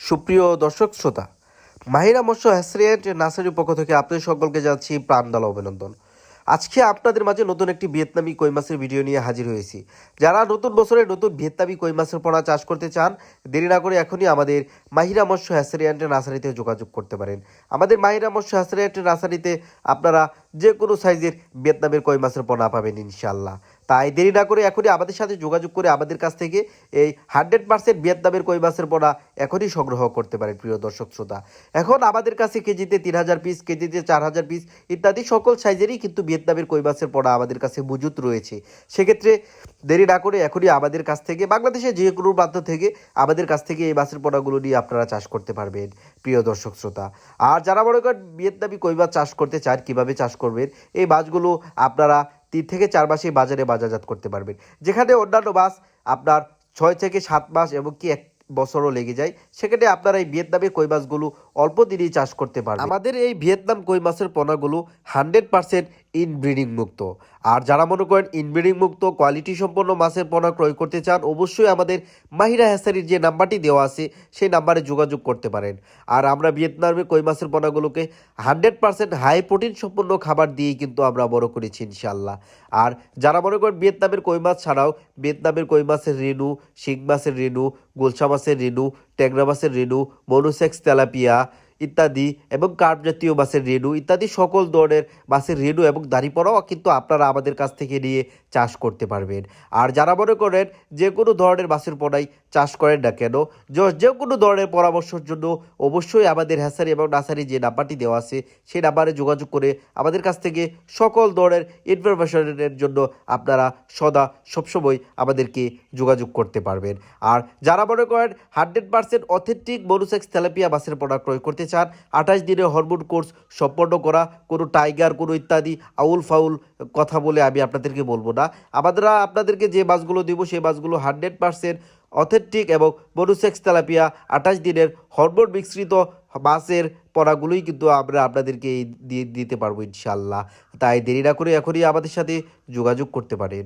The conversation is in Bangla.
সুপ্রিয় দর্শক শ্রোতা, মাহিরা মৎস্য হ্যাসরিয়েন্ট নার্সারির পক্ষ থেকে আপনাদের সকলকে যাচ্ছি প্রাণডালা অভিনন্দন। আজকে আপনাদের মাঝে নতুন একটি ভিয়েতনামি কই মাছের ভিডিও নিয়ে হাজির হয়েছি। যারা নতুন বছরে নতুন ভিয়েতনামি কই মাছের পোনা চাষ করতে চান, দেরি না করে এখনই আমাদের মাহিরা মৎস্য হ্যাসরিয়ান্টের নার্সারিতে যোগাযোগ করতে পারেন। আমাদের মাহিরা মৎস্য হ্যাসরিয়ান্টের নার্সারিতে আপনারা যে কোনো সাইজের ভিয়েতনামের কই মাছের পোনা পাবেন ইনশাল্লাহ তাই দেরি না করে এখনই আমাদের সাথে যোগাযোগ করে আমাদের কাছ থেকে এই হান্ড্রেড পার্সেন্ট ভিয়েতনামের কই মাছের পোনা এখনই সংগ্রহ করতে পারেন, প্রিয় দর্শক শ্রোতা। এখন আমাদের কাছে কেজিতে তিন হাজার পিস কেজিতে চার হাজার পিস ইত্যাদি সকল সাইজেরই কিন্তু ভিয়েতনামের কই মাছের পোনা আমাদের কাছে মজুত রয়েছে। সেক্ষেত্রে দেরি না করে এখনই আমাদের কাছ থেকে, বাংলাদেশের যে কোনো প্রান্ত থেকে আমাদের কাছ থেকে এই মাছের পোনাগুলো নিয়ে আপনারা চাষ করতে পারবেন, প্রিয় দর্শক শ্রোতা। আর যারা মনে করেন ভিয়েতনামি কই চাষ করতে চান, কীভাবে চাষ করবেন, এই মাছগুলো আপনারা তিন থেকে চার মাসে বাজারে বাজারজাত করতে পারবেন। যেখানে অন্যান্য মাছ আপনার ছয় থেকে সাত মাস এবং কি এক বছরও লেগে যায়, সেখানে আপনারা এই ভিয়েতনামের কই মাছগুলো অল্প দিনেই চাষ করতে পারবেন আমাদের এই ভিয়েতনাম কই মাছের পোনাগুলো হান্ড্রেড পার্সেন্ট ইনব্রিডিং মুক্ত আর যারা মনে করেন ইনব্রিডিং মুক্ত কোয়ালিটি সম্পন্ন মাছের পোনা ক্রয় করতে চান, অবশ্যই আমাদের মাহিরা হ্যাসারির যে নাম্বারটি দেওয়া আছে, সেই নাম্বারে যোগাযোগ করতে পারেন। আর আমরা ভিয়েতনামের কই মাছের পোনাগুলোকে হান্ড্রেড পার্সেন্ট হাই প্রোটিন সম্পন্ন খাবার দিয়েই কিন্তু আমরা বড় করেছি ইনশাল্লাহ আর যারা মনে করেন ভিয়েতনামের কই মাছ ছাড়াও, ভিয়েতনামের কই মাছের রেণু শিং মাছের রেণু গোলসা মাছের রেণু ট্যাংরা রেনু মনুসেক্স তেলাপিয়া ইত্যাদি এবং কার্প জাতীয় বাসের রেণু ইত্যাদি সকল ধরনের মাছের রেণু এবং দাড়িপাড়াও কিন্তু আপনারা আমাদের কাছ থেকে নিয়ে চাষ করতে পারবেন। আর যারা মনে করেন যে কোনো ধরনের মাছের পোনাই চাষ করেন না কেন যে কোনো ধরনের পরামর্শের জন্য অবশ্যই আমাদের হ্যাসারি এবং নার্সারি যে নাম্বারটি দেওয়া আছে, সেই নাম্বারে যোগাযোগ করে আমাদের কাছ থেকে সকল ধরনের ইনফরমেশনের জন্য আপনারা সদা সবসময় আমাদেরকে যোগাযোগ করতে পারবেন। আর যারা মনে করেন hundred percent authentic monosex tilapia মাছের পোনা ক্রয় করতে চান, আঠাশ দিনের হরমোন কোর্স সম্পন্ন করা, কোনো টাইগার, কোনো ইত্যাদি, আউল ফাউল কথা বলে আমি আপনাদেরকে বলব না। আমরা আপনাদেরকে যে মাছগুলো দিব, সেই মাছগুলো হান্ড্রেড পার্সেন্ট অথেন্টিক এবং মনুসেক্স তেলাপিয়া আঠাশ দিনের হরমোন মিশ্রিত মাছের পড়াগুলোই কিন্তু আমরা আপনাদেরকে দিয়ে দিতে পারব ইনশাল্লাহ তাই দেরি না করে এখনই আমাদের সাথে যোগাযোগ করতে পারেন।